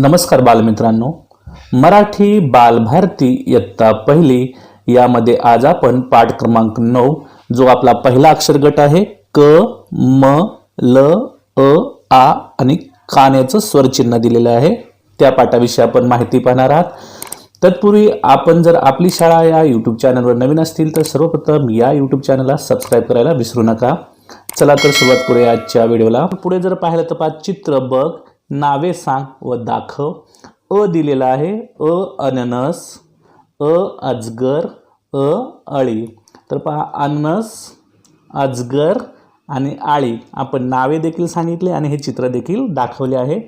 नमस्कार बालमित्रांनो. मराठी बालभारती इयत्ता पहिली यामध्ये आज आपण पाठ क्रमांक नऊ जो आपला पहिला अक्षर गट आहे क म ल अ आ आणि कान्याचं स्वरचिन्ह दिलेलं आहे. त्या पाठाविषयी आपण माहिती पाहणार आहात. तत्पूर्वी आपण जर आपली शाळा या यूट्यूब चॅनलवर नवीन असतील तर सर्वप्रथम या यूट्यूब चॅनलला सबस्क्राईब करायला विसरू नका. चला तर सुरुवात करूया आजच्या व्हिडिओला. पुढे जर पाहिलं तर पाच चित्र बघ. नावे सांग व दाखव. अ दिलेला आहे अ अननस अ अजगर अ अळी. तर पहा अननस अजगर आणि आळी आपण नावे देखील सांगितले आणि हे चित्र देखील दाखवले आहे.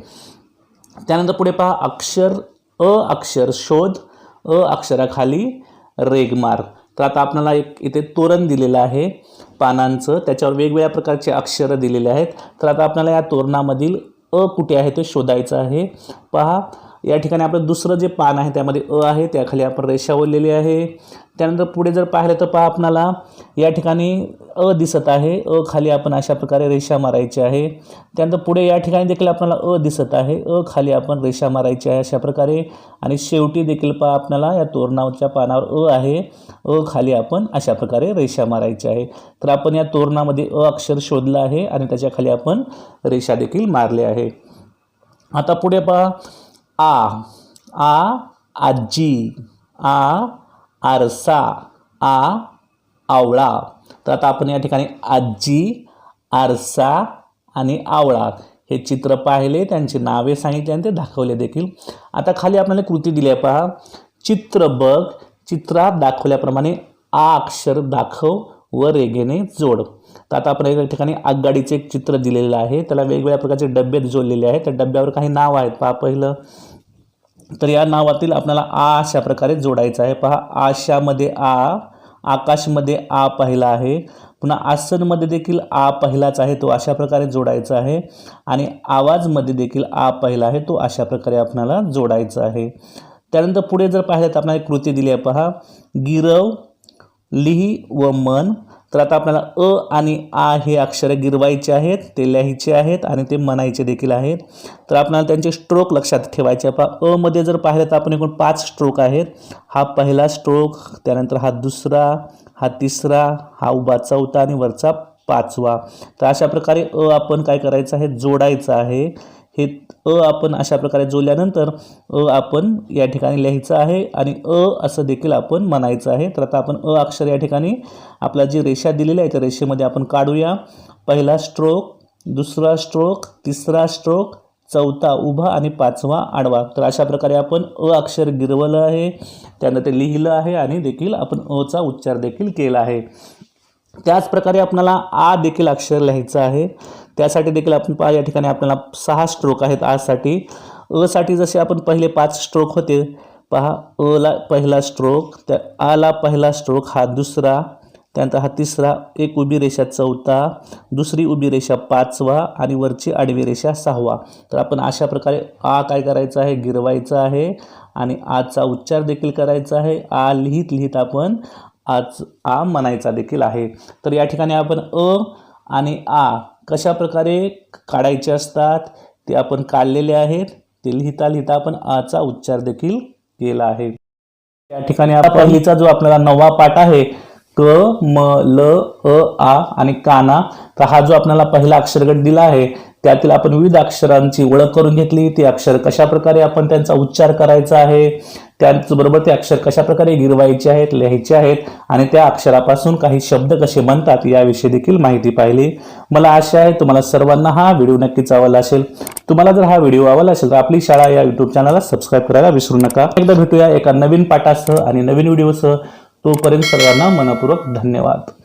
त्यानंतर पुढे पहा अक्षर अ अक्षर शोध अ अक्षराखाली रेगमार तर आता आपल्याला एक इथे तोरण दिलेलं आहे पानांचं. त्याच्यावर वेगवेगळ्या प्रकारचे अक्षरं दिलेले आहेत. तर आता आपल्याला या तोरणामधील अ कुठे आहे ते शोधायचं आहे. पहा या ठिकाणी आपलं दुसरं जे पान आहे त्यामध्ये अ आहे त्याखाली आपण रेषा ओढलेली आहे. त्यानंतर पुढे जर पाहिलं तर पहा आपणाला या ठिकाणी अ दिसत आहे. अ खाली आपण अशा प्रकारे रेषा मारायची आहे. त्यानंतर पुढे या ठिकाणी देखील आपल्याला अ दिसत आहे. अ खाली आपण रेषा मारायची आहे अशा प्रकारे. आणि शेवटी देखील पहा आपल्याला या तोरणाच्या पानावर अ आहे. अ खाली आपण अशा प्रकारे रेषा मारायची आहे. तर आपण या तोरणामध्ये अ अक्षर शोधलं आहे आणि त्याच्याखाली आपण रेषा देखील मारले आहे. आता पुढे पहा आ आ आजी आ आरसा आ आवळा. तर आता आपण या ठिकाणी आजी आरसा आणि आवळा हे चित्र पाहिले त्यांची नावे सांगितली आणि ते दाखवले देखील. आता खाली आपल्याला कृती दिली आहे पहा. चित्र बघ चित्रात दाखवल्याप्रमाणे आ अक्षर दाखव व रेघेने जोड. तर आता आपण एका ठिकाणी आगगाडीचे एक चित्र दिलेलं आहे. त्याला वेगवेगळ्या प्रकारचे डबे जोडलेले आहेत. त्या डब्यावर काही नाव आहेत पहा. पहिलं तर या नावातील आपल्याला आ अशा प्रकारे जोडायचं आहे. पहा आशामध्ये आ आकाशमध्ये आ पहिला आहे. पुन्हा आसनमध्ये देखील आ पहिलाच आहे तो अशा प्रकारे जोडायचा आहे. आणि आवाजमध्ये देखील आ पहिला आहे तो अशा प्रकारे आपल्याला जोडायचा आहे. त्यानंतर पुढे जर पाहिलं तर आपल्याला एक कृती दिली आहे पहा. गिरव लिही व मन. तर आता आपल्याला अ आणि आ हे अक्षरं गिरवायचे आहेत ते लिहायचे आहेत आणि ते म्हणायचे देखील आहेत. तर आपल्याला त्यांचे स्ट्रोक लक्षात ठेवायचे पा पहा अ मध्ये जर पाहिलं तर आपण एकूण पाच स्ट्रोक आहेत. हा पहिला स्ट्रोक त्यानंतर हा दुसरा हा तिसरा हा उभा चौथा आणि वरचा पाचवा. तर अशा प्रकारे अ आपण काय करायचं आहे? जोडायचं आहे. हे अ आपण अशा प्रकारे जोडल्यानंतर अ आपण या ठिकाणी लिहायचं आहे आणि अ असं देखील आपण म्हणायचं आहे. तर आता आपण अ अक्षर या ठिकाणी आपला जी रेषा दिलेली आहे त्या रेषेमध्ये आपण काढूया. पहिला स्ट्रोक दुसरा स्ट्रोक तिसरा स्ट्रोक चौथा उभा आणि पाचवा आडवा. तर अशा प्रकारे आपण अ अक्षर गिरवलं आहे. त्यानं ते लिहिलं आहे आणि देखील आपण अचा उच्चार देखील केला आहे. त्याचप्रकारे आपल्याला आ देखील अक्षर लिहायचं आहे. त्यासाठी देखील आपण पहा या ठिकाणी आपल्याला सहा स्ट्रोक आहेत आसाठी असाठी जसे आपण पहिले पाच स्ट्रोक होते पहा अला पहिला स्ट्रोक त्या आला पहिला स्ट्रोक हा दुसरा त्यानंतर हा तिसरा एक उभी रेषा चौथा दुसरी उभी रेषा पाचवा आणि वरची आडवी रेषा सहावा. तर आपण अशा प्रकारे आ काय करायचं आहे? गिरवायचं आहे आणि आचा उच्चार देखील करायचा आहे. आ लिहित लिहित आपण आज आ म्हणायचा देखील आहे. तर या ठिकाणी आपण अ आणि आ कशा प्रकारे काढायचे असतात ते आपण काढलेले आहेत. ते लिहिता लिहिता आपण आचा उच्चार देखील केला आहे. या ठिकाणी आता पहिलीचा जो आपल्याला नवा पाठ आहे क म ल अ आ आणि काना तर हा जो आपल्याला पहिला अक्षरगट दिला आहे त्यातील आपण विविध अक्षरांची ओळख करून घेतली. ते अक्षर कशा प्रकारे आपण त्यांचा उच्चार करायचा आहे त्याचबरोबर ते अक्षर कशा प्रकारे गिरवायचे आहेत लिहायचे आहेत आणि त्या अक्षरापासून काही शब्द कसे बनतात याविषयी देखील माहिती पाहिली. मला आशा आहे तुम्हाला सर्वांना हा व्हिडिओ नक्कीच आवडला असेल. तुम्हाला जर हा व्हिडिओ आवडला असेल तर आपली शाळा या युट्यूब चॅनलला सबस्क्राईब करायला विसरू नका. एकदा भेटूया एका नवीन पाठासह आणि नवीन व्हिडिओसह. तोपर्यंत सर्वांना मनपूर्वक धन्यवाद.